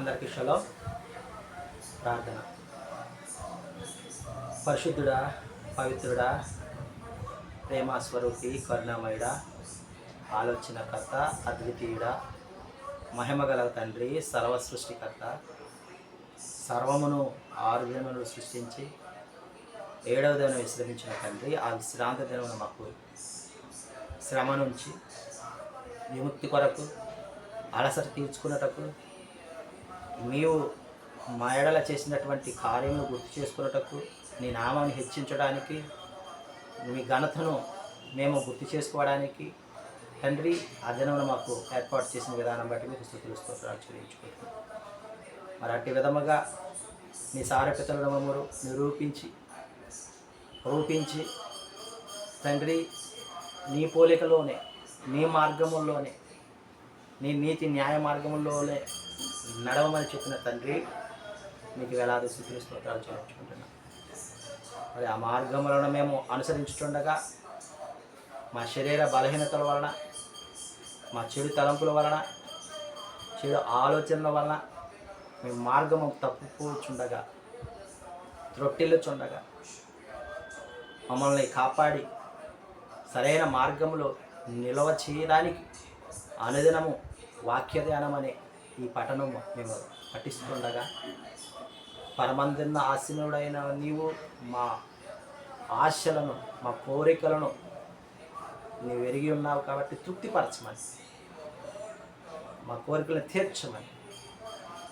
అందరికి షలో. ప్రార్థన. పరిశుద్ధుడా పవిత్రుడా ప్రేమస్వరూపి కరుణమయుడ కరుణామయుడ ఆలోచనకర్త అద్వితీయుడ మహిమగల తండ్రి సర్వ సృష్టికర్త సర్వమును ఆరు దినములు సృష్టించి ఏడవ దినం విశ్రమించిన తండ్రి ఆ విశ్రాంత దినమును మాకు శ్రమ నుంచి విముక్తి కొరకు అలసట తీర్చుకున్నటప్పుడు నీవు మా ఎడల చేసినటువంటి కార్యములు గుర్తు చేసుకున్నటకు నీ నామాన్ని హెచ్చించడానికి మీ ఘనతను మేము గుర్తు చేసుకోవడానికి తండ్రి ఆ మాకు ఏర్పాటు చేసిన విధానం బట్టి మీకు స్థుతులు స్తోత్రాలు చెల్లించుకుంటున్నాం. మరి అట్టి విధముగా నీ సారపితలను మమ్మరు నిరూపించి రూపించి తండ్రి నీ పోలికలోనే నీ మార్గముల్లోనే నీ నీతి న్యాయ మార్గముల్లోనే నడవమని చెప్పిన తండ్రి నీకు వేలాది స్థితులు స్తోత్రాలు చెల్లించుకుంటున్నాం. మరి ఆ మార్గములను మేము అనుసరించుతుండగా మా శరీర బలహీనతల వలన మా చెడు తలంపుల వలన చెడు ఆలోచనల వలన మీ మార్గము తప్పుపోచుండగా త్రొట్టిల్లుచుండగా మమ్మల్ని కాపాడి సరైన మార్గంలో నిలవ చేయడానికి అనుదినము వాక్య ధ్యానం అనే ఈ పఠనం మేము పఠిస్తుండగా పరమందిన ఆశీనుడైన నీవు మా ఆశలను మా కోరికలను నీవు ఎరిగి ఉన్నావు కాబట్టి తృప్తిపరచమని. మా కోరికలను తీర్చమని.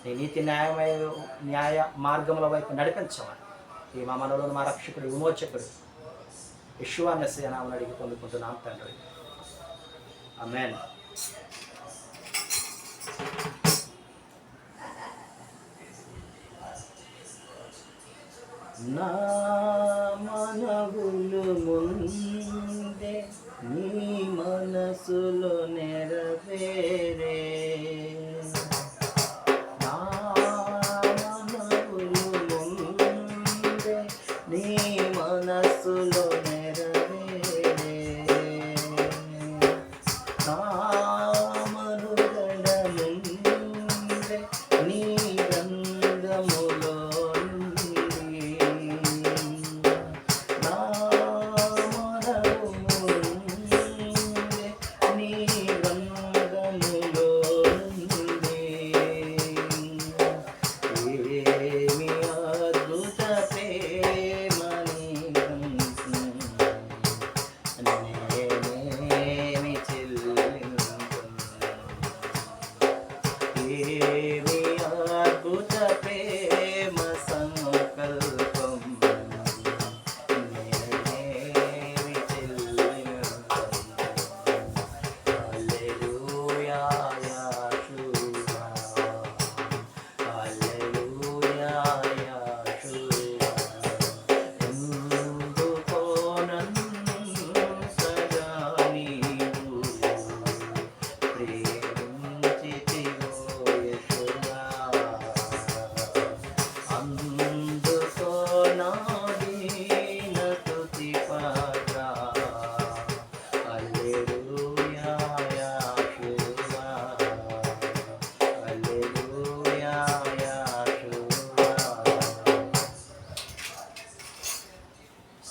నీ నీతి న్యాయమై న్యాయ మార్గముల వైపు నడిపించమని. ఈ మా మనలో మా రక్షకుడు విమోచకుడు విశ్వాన్యసనామని అడిగి పొందుకుంటున్నాం తండ్రి. అమెన్ నా మనవులు ముందే నీ మన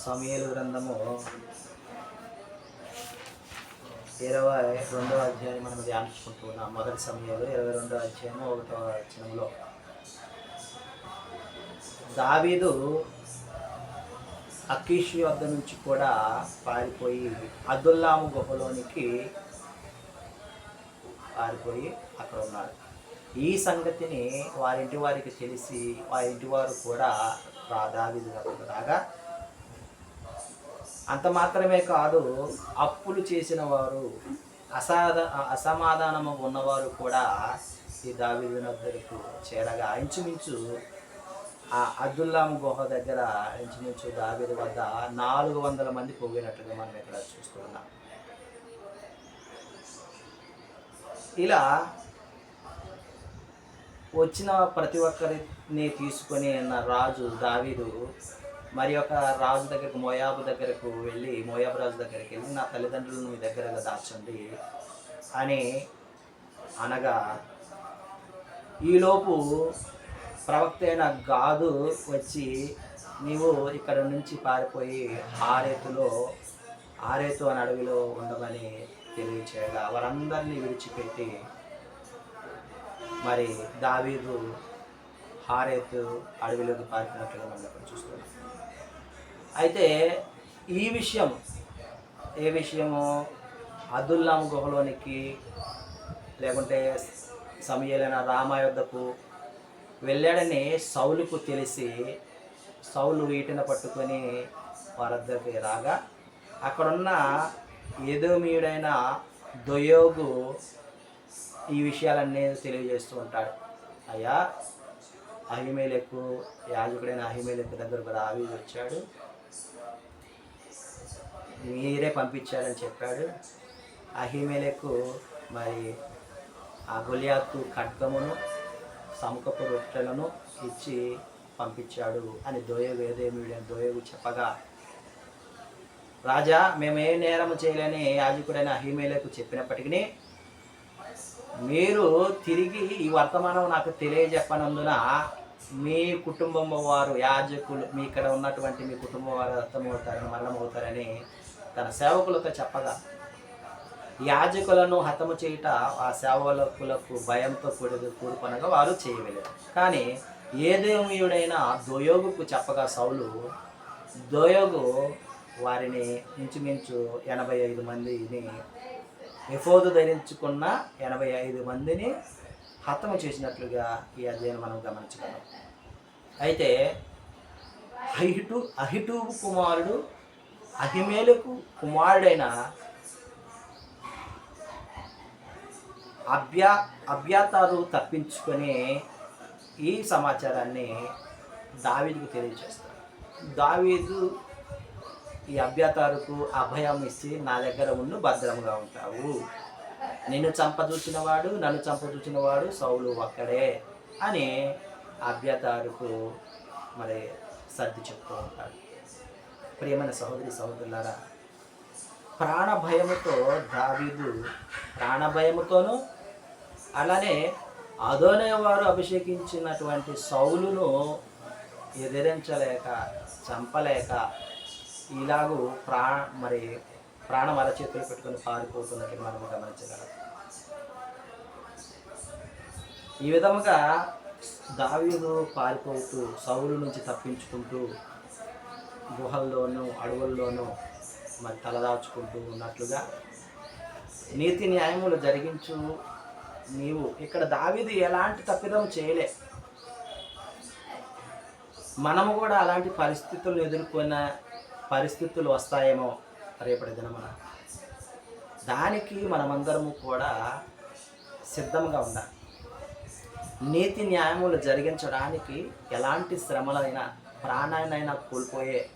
సమయలు గ్రంథము ఇరవై రెండవ అధ్యాయం మనం ధ్యానించుకుంటున్నాం మొదటి సమయాలు ఇరవై రెండవ అధ్యాయము ఒకటవ వచనంలో. దావీదు అకీషి వద్ద నుంచి కూడా పారిపోయి అబ్దుల్లాము గుహలోనికి పారిపోయి అక్కడ ఉన్నాడు. ఈ సంగతిని వారింటి వారికి తెలిసి వారింటి వారు కూడా రా దావీదు రాగా అంత మాత్రమే కాదు అప్పులు చేసిన వారు అసాధ అసమాధానము ఉన్నవారు కూడా ఈ దావీదు దగ్గరకు చేరగా ఇంచుమించు ఆ అబ్దుల్లాం గుహ దగ్గర ఇంచుమించు దావీదు వద్ద నాలుగు వందల మంది పోగినట్లుగా మనం ఇక్కడ చూస్తున్నాం ఇలా వచ్చిన ప్రతి ఒక్కరిని తీసుకొని ఉన్న రాజు దావీదు మరి ఒక రాజు దగ్గరకు మోయాబు దగ్గరకు వెళ్ళి మోయాబు రాజు దగ్గరికి వెళ్ళి నా తల్లిదండ్రులను మీ దగ్గరగా దాచండి అని అనగా ఈలోపు ప్రవక్త అయిన గాదు వచ్చి నీవు ఇక్కడ నుంచి పారిపోయి ఆరేతులో ఆరేతు అని అడవిలో ఉండమని తెలియచేయగా. వారందరినీ విడిచిపెట్టి మరి దావీదు హారేతు అడవిలోకి పారిపోయినట్లుగా మనం అక్కడ చూస్తున్నాం. అయితే ఈ విషయం ఏ విషయము? అదుల్లాం గుహలోనికి లేకుంటే సమయలైన రామ యొద్దకు వెళ్ళాడని సౌలుకు తెలిసి సౌలు వీటిని పట్టుకొని వారద్దరికి రాగా అక్కడున్న ఏదోమీయుడైన దొయోగు ఈ విషయాలన్నీ తెలియజేస్తూ ఉంటాడు. అయ్యా అహిమేలకు యాజకుడైన అహిమేలకు దగ్గర కూడా ఆవి వచ్చాడు. మీరే పంపించారని చెప్పాడు. అహిమేలకు మరి ఆ గొలియాతు ఖడ్గమును సముఖపు రొట్టెలను ఇచ్చి పంపించాడు అని దోయగు ఏదేమిడి దోయగు చెప్పగా రాజా మేము ఏ నేరము చేయలేని యాజకుడైన అహిమేలకు చెప్పినప్పటికీ మీరు తిరిగి ఈ వర్తమానం నాకు తెలియజెప్పనందున మీ కుటుంబం వారు యాజకులు మీ ఇక్కడ ఉన్నటువంటి మీ కుటుంబం వారు అర్థమవుతారని మరణమవుతారని తన సేవకులతో చెప్పగా యాజకులను హతము చేయుట ఆ సేవకులకు భయంతో కూడి కూడుకొనగా వారు చేయలేదు కానీ ఏదేమీయుడైన దోయోగుకు చెప్పగా సౌలు దోయోగు వారిని ఇంచుమించు ఎనభై ఐదు మందిని ఎఫోదు ధరించుకున్న ఎనభై ఐదు మందిని హతము చేసినట్లుగా ఈ అధ్యయనం మనం గమనించగలం అయితే అహిటు అహిటు కుమారుడు అహిమేలకు కుమారుడైన అభ్యా అభ్యాతారు తప్పించుకొని ఈ సమాచారాన్ని దావీదుకు తెలియజేస్తాడు దావీదు ఈ అభ్యతారుకు అభయం ఇచ్చి నా దగ్గర ఉండు భద్రంగా ఉంటావు. నిన్ను చంపదూచినవాడు నన్ను చంపదూచిన వాడు సౌలు ఒక్కడే అని అభ్యతారుకు మరి సర్ది చెప్తూ ఉంటాడు. ప్రియమైన సహోదరి సహోదరులారా ప్రాణ భయముతో దావీదు ప్రాణభయముతోనూ అలానే అదోనే వారు అభిషేకించినటువంటి సౌలును ఎదిరించలేక చంపలేక ఇలాగూ ప్రా మరి ప్రాణం అరచేతులు పెట్టుకుని పారిపోతున్నట్లు మనం గమనించగలం ఈ విధముగా దావీదు పారిపోతూ సౌలు నుంచి తప్పించుకుంటూ గుహల్లోనూ అడవుల్లోనూ మరి తలదాచుకుంటూ ఉన్నట్లుగా నీతి న్యాయములు జరిగించు నీవు. ఇక్కడ దావీదు ఎలాంటి తప్పిదం చేయలే. మనము కూడా అలాంటి పరిస్థితులను ఎదుర్కొన్న పరిస్థితులు వస్తాయేమో రేపటి దినమున. దానికి మనమందరము కూడా సిద్ధంగా ఉండాలి. నీతి న్యాయములు జరిగించడానికి ఎలాంటి శ్రమలైనా ప్రాణాన్నైనా కోల్పోయే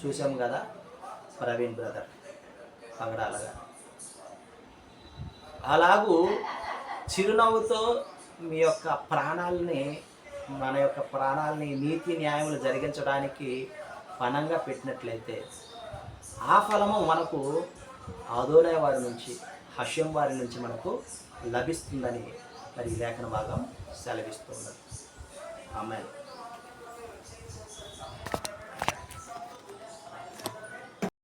చూసాం కదా ప్రవీణ్ బ్రదర్ పగడాలగా. అలాగూ చిరునవ్వుతో మీ యొక్క ప్రాణాలని మన యొక్క ప్రాణాలని నీతి న్యాయములు జరిగించడానికి పణంగా పెట్టినట్లయితే ఆ ఫలము మనకు ఆదోనే వారి నుంచి హష్యం వారి నుంచి మనకు లభిస్తుందని మరి లేఖన భాగం సెలవిస్తున్నది ఆమె